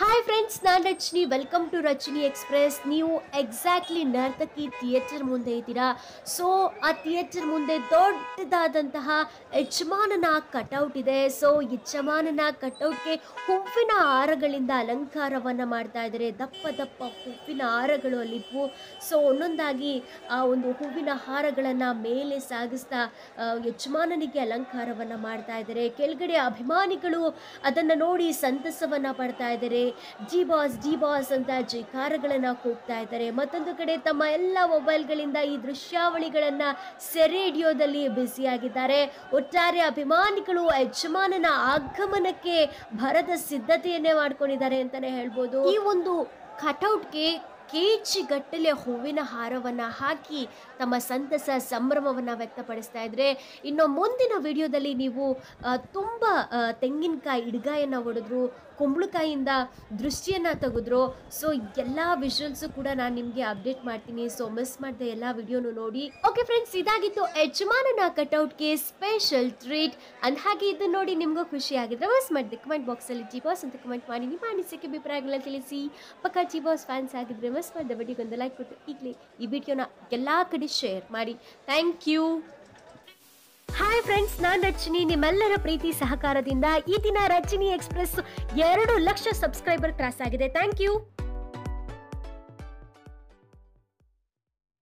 Hi friends ನಾನು Rachani welcome to Rachani express ನೀವು exactly Nartaki theatre ಮುಂದೆ ಇದ್ದೀರಾ? ಸೊ ಆ ಥಿಯೇಟರ್ ಮುಂದೆ ದೊಡ್ಡದಾದಂತಹ ಯಜಮಾನನ ಕಟೌಟ್ ಇದೆ. ಸೊ ಯಜಮಾನನ ಕಟೌಟ್ಗೆ ಹೂವಿನ ಹಾರಗಳಿಂದ ಅಲಂಕಾರವನ್ನು ಮಾಡ್ತಾ ಇದ್ದಾರೆ. ದಪ್ಪ ದಪ್ಪ ಹೂವಿನ ಹಾರಗಳು ಅಲ್ಲಿದ್ವು ಸೊ ಒಂದೊಂದಾಗಿ, ಆ ಒಂದು ಹೂವಿನ ಹಾರಗಳನ್ನು ಮೇಲೆ ಸಾಗಿಸ್ತಾ ಯಜಮಾನನಿಗೆ ಅಲಂಕಾರವನ್ನು ಮಾಡ್ತಾ ಇದ್ದಾರೆ. ಕೆಳಗಡೆ ಅಭಿಮಾನಿಗಳು ಅದನ್ನು ನೋಡಿ ಸಂತಸವನ್ನು ಪಡ್ತಾ ಇದ್ದಾರೆ. ಜಿ ಬಾಸ್ ಜಿ ಬಾಸ್ ಅಂತ ಜೈಕಾರಗಳನ್ನು ಕೂಗ್ತಾ ಇದ್ದಾರೆ. ಮತ್ತೊಂದು ಕಡೆ ತಮ್ಮ ಎಲ್ಲ ಮೊಬೈಲ್ಗಳಿಂದ ಈ ದೃಶ್ಯಾವಳಿಗಳನ್ನು ಸೆರೆ ಹಿಡಿಯೋದಲ್ಲಿ ಬ್ಯುಸಿಯಾಗಿದ್ದಾರೆ. ಒಟ್ಟಾರೆ ಅಭಿಮಾನಿಗಳು ಯಜಮಾನನ ಆಗಮನಕ್ಕೆ ಭರದ ಸಿದ್ಧತೆಯನ್ನೇ ಮಾಡ್ಕೊಂಡಿದ್ದಾರೆ ಅಂತಾನೆ ಹೇಳ್ಬೋದು. ಈ ಒಂದು ಕಟೌಟ್ಗೆ ಕೆಜಿ ಗಟ್ಟಲೆ ಹೂವಿನ ಹಾರವನ್ನು ಹಾಕಿ ತಮ್ಮ ಸಂತಸ, ಸಂಭ್ರಮವನ್ನು ವ್ಯಕ್ತಪಡಿಸ್ತಾ ಇದ್ರೆ, ಇನ್ನು ಮುಂದಿನ ವಿಡಿಯೋದಲ್ಲಿ ನೀವು ತುಂಬ ತೆಂಗಿನಕಾಯಿ ಇಡ್ಗಾಯನ್ನು ಹೊಡೆದ್ರು ಕುಂಬಳಕಾಯಿಯಿಂದ ದೃಷ್ಟಿಯನ್ನು ತೆಗೆದ್ರು, ಸೊ ಎಲ್ಲ ವಿಷುವಲ್ಸು ಕೂಡ ನಾನು ನಿಮಗೆ ಅಪ್ಡೇಟ್ ಮಾಡ್ತೀನಿ. ಸೊ ಮಿಸ್ ಮಾಡಿದೆ ಎಲ್ಲ ವಿಡಿಯೋನು ನೋಡಿ. ಓಕೆ ಫ್ರೆಂಡ್ಸ್ ಇದಾಗಿತ್ತು ಯಜಮಾನನ ಕಟೌಟ್ಗೆ ಸ್ಪೆಷಲ್ ಟ್ರೀಟ್ ಅಂದ ಹಾಗೆ ಇದನ್ನು ನೋಡಿ ನಿಮಗೂ ಖುಷಿ ಆಗಿದ್ರೆ ಮಿಸ್ ಮಾಡಿದೆ ಕಮೆಂಟ್ ಬಾಕ್ಸಲ್ಲಿ ಜಿ ಅಂತ ಕಮೆಂಟ್ ಮಾಡಿ. ನಿಮ್ಮ ಅನಿಸಿಕೆ, ಅಭಿಪ್ರಾಯಗಳನ್ನ ತಿಳಿಸಿ. ಪಕ್ಕ ಜಿ ಫ್ಯಾನ್ಸ್ ಆಗಿದ್ರೆ ಮಿಸ್ ಮಾಡಿದ ವಿಡಿಯೋಗೊಂದು ಲೈಕ್ ಕೊಟ್ಟು ಈಗಲೇ ಈ ವಿಡಿಯೋನ ಎಲ್ಲ ಕಡೆ ಶೇರ್ ಮಾಡಿ. Thank you. ಹಾಯ್ ಫ್ರೆಂಡ್ಸ್ ನಾನು ರಚಿನಿ ನಿಮ್ಮೆಲ್ಲರ ಪ್ರೀತಿ, ಸಹಕಾರದಿಂದ ಈ ದಿನ ರಚಿನಿ ಎಕ್ಸ್ಪ್ರೆಸ್ ಎರಡು ಲಕ್ಷ ಸಬ್ಸ್ಕ್ರೈಬರ್ ಕ್ರಾಸ್ ಆಗಿದೆ ಥ್ಯಾಂಕ್ ಯು.